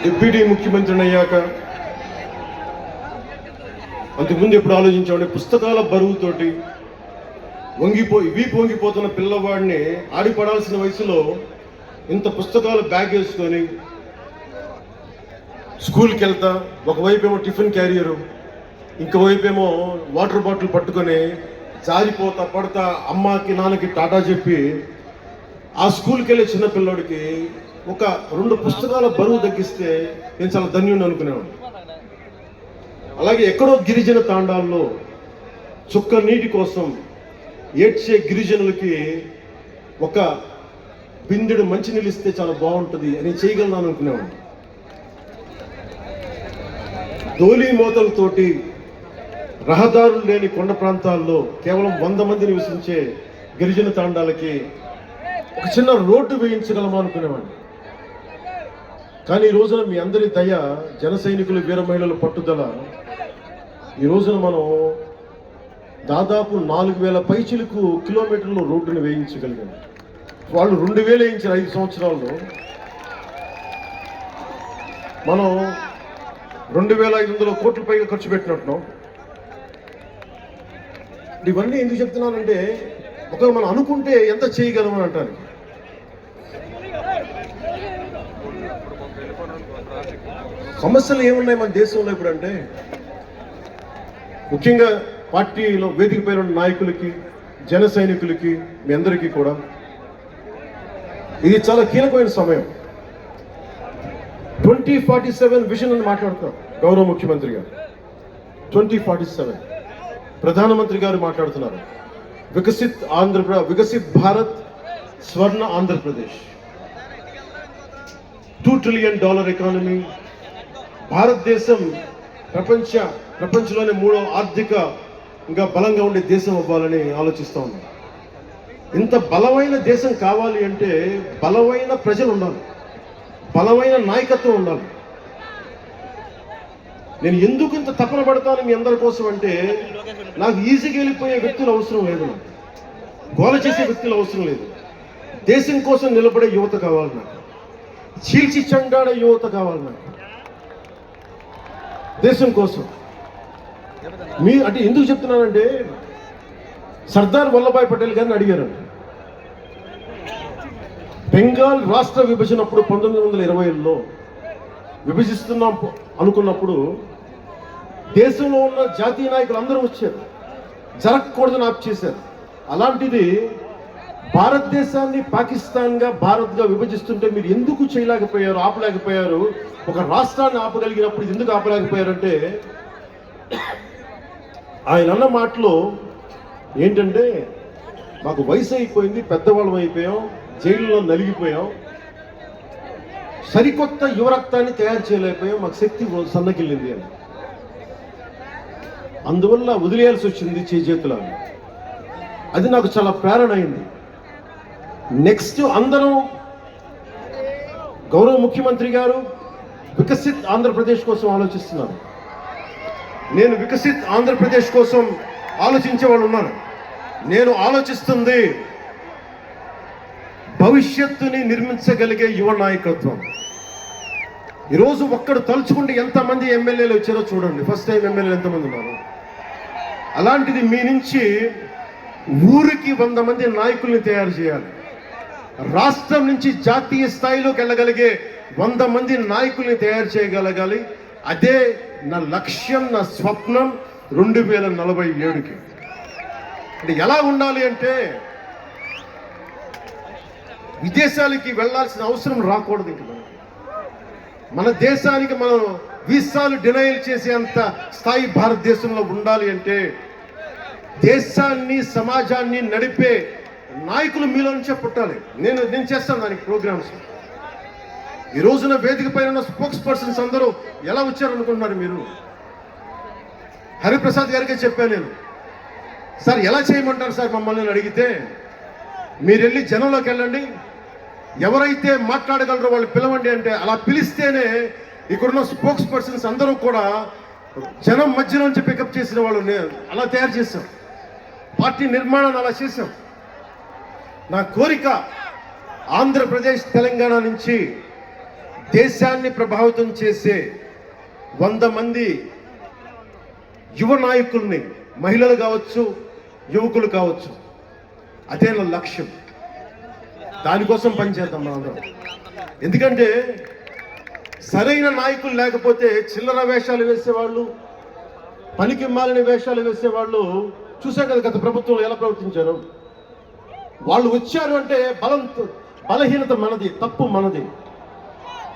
Deputy ముఖ్యమంత్రిని అయ్యాక అంతకుముందు ఎప్పుడు ఆలోచించామంటే పుస్తకాల బరువుతోటి వంగిపోయి వీపు వంగిపోతున్న పిల్లవాడిని ఆడిపడాల్సిన వయసులో ఇంత పుస్తకాలు బ్యాగ్ వేసుకొని స్కూల్కి వెళ్తా ఒకవైపు ఏమో టిఫిన్ క్యారియరు ఇంకోవైపు ఏమో వాటర్ బాటిల్ పట్టుకొని జారిపోతా పడతా అమ్మకి నాన్నకి టాటా చెప్పి ఆ స్కూల్కి వెళ్ళే చిన్న పిల్లోడికి ఒక రెండు పుస్తకాల బరువు తగ్గిస్తే నేను చాలా ధన్యుడు అనుకునేవాడు అలాగే ఎక్కడో గిరిజన తాండాల్లో చుక్క నీటి కోసం ఏడ్చే గిరిజనులకి ఒక బిందెడు మంచి నిలిస్తే చాలా బాగుంటుంది అని చేయగలను అనుకునేవాడు ధోలీ మోతలతోటి రహదారులు లేని కొండ ప్రాంతాల్లో కేవలం వంద మంది నివసించే గిరిజన తాండాలకి ఒక చిన్న రోడ్డు వేయించగలమా అనుకునేవాడిని. కానీ ఈ రోజున మీ అందరి దయ జన సైనికులు వీర మహిళల పట్టుదల. ఈ రోజున మనం దాదాపు నాలుగు వేల పైచిలకు కిలోమీటర్లు రోడ్డును వేయించగలిగాం. వాళ్ళు రెండు వేలు వేయించారు ఐదు సంవత్సరాల్లో. మనం రెండు వేల ఐదు వందల కోట్ల పైగా ఖర్చు పెట్టినట్టున్నాం. ఇవన్నీ ఎందుకు చెప్తున్నానంటే ఒకవేళ మనం అనుకుంటే ఎంత చేయగలం అని అంటానికి. సమస్యలు ఏమున్నాయి మన దేశంలో ఇప్పుడు అంటే ముఖ్యంగా పార్టీలో వేదిక పైన ఉన్న నాయకులకి జన సైనికులకి మీ అందరికీ కూడా ఇది చాలా కీలకమైన సమయం. ట్వంటీ ఫార్టీ సెవెన్ విజన్ అని మాట్లాడుతున్నాం గౌరవ ముఖ్యమంత్రి గారు. Twenty forty seven. ప్రధానమంత్రి గారు మాట్లాడుతున్నారు. Viksit Andhra Pradesh Viksit Bharat Swarna Andhra Pradesh. Two trillion dollar economy భారతదేశం ప్రపంచ ప్రపంచంలోనే మూడో ఆర్థిక ఇంకా బలంగా ఉండే దేశం అవ్వాలని ఆలోచిస్తూ ఉన్నాం. ఇంత బలమైన దేశం కావాలి అంటే బలమైన ప్రజలు ఉండాలి. బలమైన నాయకత్వం ఉండాలి. నేను ఎందుకు ఇంత తపన పడతాను మీ అందరి కోసం అంటే నాకు ఈజీగా వెళ్ళిపోయే వ్యక్తులు అవసరం లేదు గోల చేసే వ్యక్తులు అవసరం లేదు. దేశం కోసం నిలబడే యువత కావాలి నాకు. చీల్చి చండాడే యువత కావాలి నాకు. దేశం కోసం. మీ అంటే ఎందుకు చెప్తున్నానంటే సర్దార్ వల్లభాయ్ పటేల్ గారిని అడిగారు బెంగాల్ రాష్ట్ర విభజన అప్పుడు పంతొమ్మిది వందల ఇరవైలో విభజిస్తున్నాం అనుకున్నప్పుడు దేశంలో ఉన్న జాతీయ నాయకులు అందరూ వచ్చారు. జరగకూడదని ఆప్ చేశారు. అలాంటిది భారతదేశాన్ని పాకిస్తాన్గా భారత్గా విభజిస్తుంటే మీరు ఎందుకు చేయలేకపోయారు ఆపలేకపోయారు? ఒక రాష్ట్రాన్ని ఆపగలిగినప్పుడు ఎందుకు ఆపలేకపోయారంటే ఆయన అన్న మాటలో ఏంటంటే మాకు వయసు అయిపోయింది పెద్దవాళ్ళం అయిపోయాం జైల్లో నలిగిపోయాం సరికొత్త యువరక్తాన్ని తయారు చేయలేకపోయాం మాకు శక్తి సన్నగిల్లింది అని. అందువల్ల వదిలేయాల్సి వచ్చింది చేతుల అది నాకు చాలా ప్రేరణ అయింది. నెక్స్ట్ అందరూ గౌరవ ముఖ్యమంత్రి గారు వికసిత్ ఆంధ్రప్రదేశ్ కోసం ఆలోచిస్తున్నారు. నేను వికసిత్ ఆంధ్రప్రదేశ్ కోసం ఆలోచించే వాళ్ళు ఉన్నారు. నేను ఆలోచిస్తుంది భవిష్యత్తుని నిర్మించగలిగే యువ నాయకత్వం. ఈరోజు ఒక్కడు తలుచుకుంటే ఎంతమంది ఎమ్మెల్యేలు వచ్చారో చూడండి. ఫస్ట్ టైం ఎమ్మెల్యేలు ఎంతమంది ఉన్నారు? అలాంటిది మీ నుంచి ఊరికి వంద మంది నాయకుల్ని తయారు చేయాలి. రాష్ట్రం నుంచి జాతీయ స్థాయిలోకి వెళ్ళగలిగే వంద మంది నాయకుల్ని తయారు చేయగలగాలి అదే నా లక్ష్యం నా స్వప్నం రెండు వేల నలభై ఏడుకి అంటే ఎలా ఉండాలి అంటే విదేశాలకి వెళ్ళాల్సిన అవసరం రాకూడదు ఇంక మనకి. మన దేశానికి మనం వీసాలు డినైల్ చేసేంత స్థాయి భారతదేశంలో ఉండాలి అంటే దేశాన్ని సమాజాన్ని నడిపే నాయకులు మీలో నుంచే పుట్టాలి. నేను నేను చేస్తాను దానికి ప్రోగ్రామ్స్. ఈ రోజున వేదిక పైన ఉన్న స్పోక్స్ పర్సన్స్ అందరూ ఎలా వచ్చారనుకుంటున్నారు మీరు? హరిప్రసాద్ గారికే చెప్పాను నేను. సార్ ఎలా చేయమంటారు సార్ మమ్మల్ని అడిగితే మీరు వెళ్ళి జనంలోకి వెళ్ళండి. ఎవరైతే మాట్లాడగలరో వాళ్ళు పిలవండి అంటే అలా పిలిస్తేనే ఇక్కడున్న స్పోక్స్ పర్సన్స్ అందరూ కూడా జనం మధ్య నుంచి పికప్ చేసిన వాళ్ళు అలా తయారు చేశాం. పార్టీ నిర్మాణాన్ని అలా చేశాం. నా కోరిక ఆంధ్రప్రదేశ్ తెలంగాణ నుంచి దేశాన్ని ప్రభావితం చేసే వంద మంది యువ నాయకుల్ని మహిళలు కావచ్చు యువకులు కావచ్చు. అదే నా లక్ష్యం. దానికోసం పనిచేద్దాం మనందరం. ఎందుకంటే సరైన నాయకులు లేకపోతే చిల్లర వేషాలు వేసేవాళ్ళు పనికి మాలిన వేషాలు వేసేవాళ్ళు చూసాం కదా గత ప్రభుత్వం ఎలా ప్రవర్తించారు? వాళ్ళు వచ్చారు అంటే బలం బలహీనత మనది తప్పు మనది.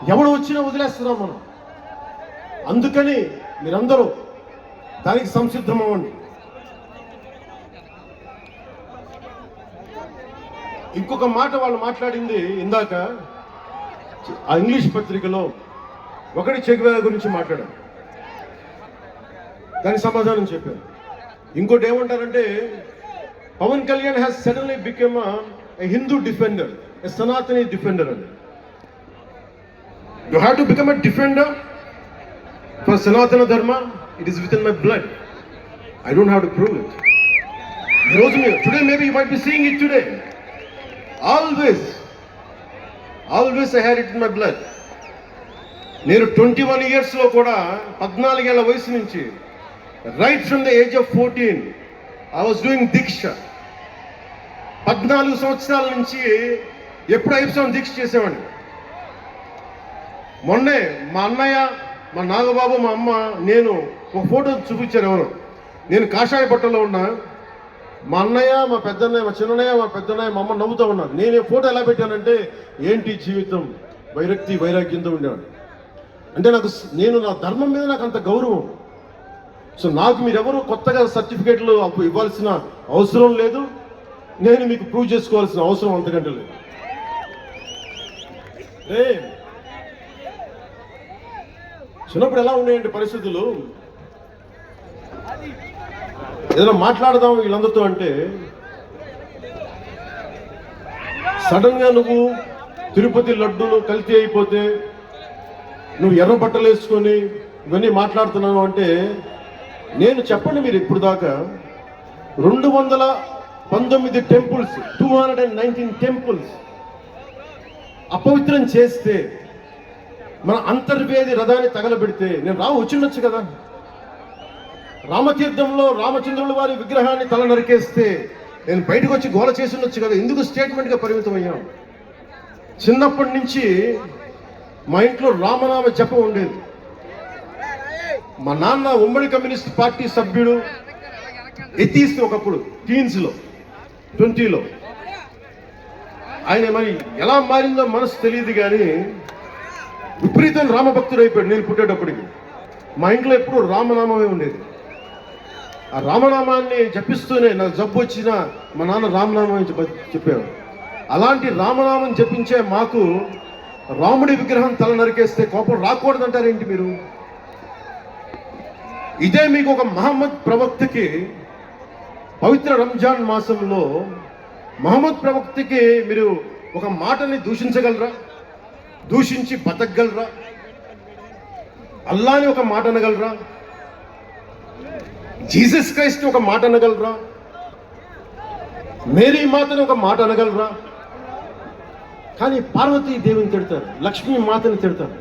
ఎవడు వచ్చినా వదిలేస్తున్నాం మనం. అందుకని మీరందరూ దానికి సంసిద్ధం అవ్వండి ఇంకొక మాట వాళ్ళు మాట్లాడింది ఇందాక ఆ ఇంగ్లీష్ పత్రికలో ఒకటి చెగువేల గురించి మాట్లాడారు. దానికి సమాధానం చెప్పారు. ఇంకోటి ఏమంటారంటే Pawan Kalyan has suddenly become Hindu defender a Sanatani defender అని you have to become a defender for Sanatana Dharma it is with in my blood I don't have to prove it ఈరోజు మీరు today maybe you might be seeing it today always always I had it in my blood నేను twenty one ఇయర్స్లో కూడా పద్నాలుగేళ్ళ వయసు నుంచి right from the age of fourteen I was doing దీక్ష పద్నాలుగు సంవత్సరాల నుంచి ఎప్పుడు ఐదు దీక్ష చేసేవాడిని. మొన్నే మా అన్నయ్య మా నాగబాబు మా అమ్మ నేను ఒక ఫోటో చూపించారు ఎవరు. నేను కాషాయ బట్టలో ఉన్నా. మా అన్నయ్య మా పెద్దన్నయ్య మా చిన్నయ్య మా పెద్దన్నయ్య మా అమ్మ నవ్వుతూ ఉన్నారు. నేను ఈ ఫోటో ఎలా పెట్టానంటే ఏంటి జీవితం? వైరక్తి వైరాగ్యంతో ఉండేవాడు అంటే నాకు నేను నా ధర్మం మీద నాకు అంత గౌరవం. సో నాకు మీరెవరు కొత్తగా సర్టిఫికేట్లు అప్పు ఇవ్వాల్సిన అవసరం లేదు. నేను మీకు ప్రూవ్ చేసుకోవాల్సిన అవసరం అంతకంటే లేదు. ఏ చిన్నప్పుడు ఎలా ఉన్నాయండి పరిస్థితులు? ఏదైనా మాట్లాడదాం వీళ్ళందరితో అంటే సడన్గా నువ్వు తిరుపతి లడ్డూలు కల్తీ అయిపోతే నువ్వు ఎర్ర బట్టలు వేసుకొని ఇవన్నీ మాట్లాడుతున్నాను అంటే నేను చెప్పండి మీరు ఇప్పుడు దాకా రెండు వందల పంతొమ్మిది temples two hundred and nineteen temples అపవిత్రం చేస్తే మన అంతర్వేది రథాన్ని తగలబెడితే నేను రావు వచ్చిండొచ్చు కదా? రామతీర్థంలో రామచంద్రుల వారి విగ్రహాన్ని తల నరికేస్తే నేను బయటకు వచ్చి గోల చేసి ఉండొచ్చు కదా? ఎందుకు స్టేట్మెంట్గా పరిమితం అయ్యాం? చిన్నప్పటి నుంచి మా ఇంట్లో రామనామ జపం ఉండేది. మా నాన్న ఉమ్మడి కమ్యూనిస్ట్ పార్టీ సభ్యుడు ఎతీస్తూ ఒకప్పుడు టీన్స్లో ట్వంటీలో. ఆయన మరి ఎలా మారిందో మనసు తెలియదు కానీ విపరీతం రామభక్తుడు అయిపోయాడు నేను పుట్టేటప్పటికి. మా ఇంట్లో ఎప్పుడు రామనామమే ఉండేది. ఆ రామనామాన్ని జపిస్తూనే నాకు జబ్బు వచ్చినా మా నాన్న రామనామం చెప్ప- చెప్పేవాడు అలాంటి రామనామం జపించే మాకు రాముడి విగ్రహం తల నరికేస్తే కోపం రాకూడదంటారేంటి మీరు? ఇదే మీకు ఒక మహమ్మద్ ప్రవక్తకి పవిత్ర రంజాన్ మాసంలో మహమ్మద్ ప్రవక్తకి మీరు ఒక మాటని దూషించగలరా? దూషించి బతకగలరా? అల్లాని ఒక మాట అనగలరా? జీసస్ క్రైస్ట్ ఒక మాట అనగలరా? మేరీ మాతని ఒక మాట అనగలరా? కానీ పార్వతీ దేవిని తిడతారు లక్ష్మీ మాతని తిడతారు.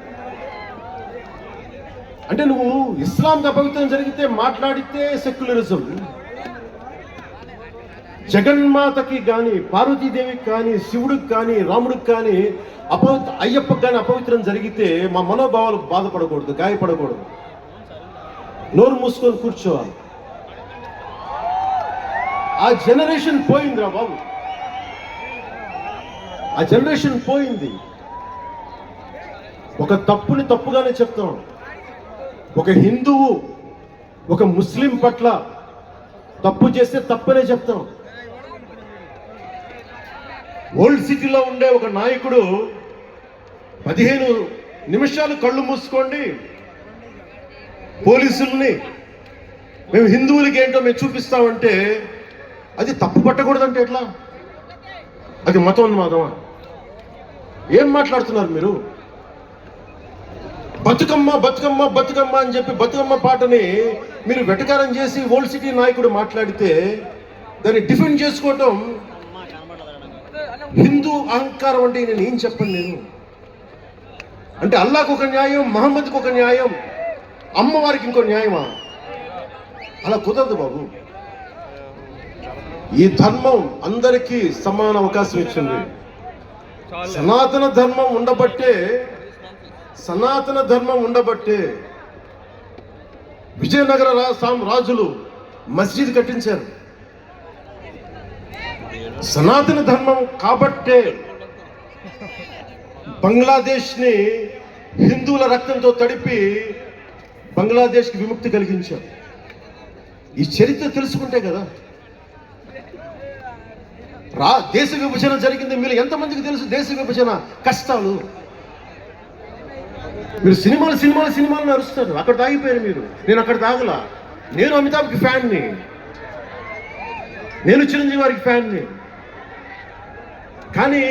అంటే నువ్వు ఇస్లాంకి అపవిత్రం జరిగితే మాట్లాడితే సెక్యులరిజం. జగన్మాతకి కానీ పార్వతీదేవికి కానీ శివుడికి కానీ రాముడికి కానీ అపవిత్ర అయ్యప్పకి కానీ అపవిత్రం జరిగితే మా మనోభావాలు బాధపడకూడదు గాయపడకూడదు. నోరు మూసుకొని కూర్చోవాలి. ఆ జనరేషన్ పోయిందిరా బాబు. ఆ జనరేషన్ పోయింది. ఒక తప్పుని తప్పుగానే చెప్తాం. ఒక హిందువు ఒక ముస్లిం పట్ల తప్పు చేస్తే తప్పనే చెప్తాం. ఓల్డ్ సిటీలో ఉండే ఒక నాయకుడు పదిహేను నిమిషాలు కళ్ళు మూసుకోండి. పోలీసుల్ని మేము హిందువులకి ఏంటో మేము చూపిస్తామంటే అది తప్పు పట్టకూడదంటే ఎట్లా? అది మతోన్మాదమా? ఏం మాట్లాడుతున్నారు మీరు? బతుకమ్మ బతుకమ్మ బతుకమ్మ అని చెప్పి బతుకమ్మ పాటని మీరు వెటకారం చేసి ఓల్డ్ సిటీ నాయకుడు మాట్లాడితే దాన్ని డిఫెండ్ చేసుకోవటం హిందూ అహంకారం అంటే నేను ఏం చెప్పను నేను? అంటే అల్లాకు ఒక న్యాయం మహమ్మద్కి ఒక న్యాయం అమ్మవారికి ఇంకో న్యాయమా? అలా కుదరదు బాబు. ఈ ధర్మం అందరికీ సమాన అవకాశం ఇచ్చింది. సనాతన ధర్మం ఉండబట్టే సనాతన ధర్మం ఉండబట్టే విజయనగర రా- రాజులు మస్జిద్ కట్టించారు. సనాతన ధర్మం కాబట్టే బంగ్లాదేశ్ని హిందువుల రక్తంతో తడిపి బంగ్లాదేశ్కి విముక్తి కలిగించాం. ఈ చరిత్ర తెలుసుకుంటే కదా. రా దేశ విభజన జరిగింది మీరు ఎంతమందికి తెలుసు దేశ విభజన? కష్టాలు. మీరు సినిమాలు సినిమాలు సినిమాలు నడుస్తారు అక్కడ తాగిపోయారు మీరు. నేను అక్కడ తాగలా. నేను అమితాబ్కి ఫ్యాన్ని. నేను చిరంజీవి వారికి ఫ్యాన్ని. కానీ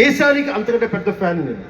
దేశానికి అంతకంటే పెద్ద ఫ్యాన్ నేను.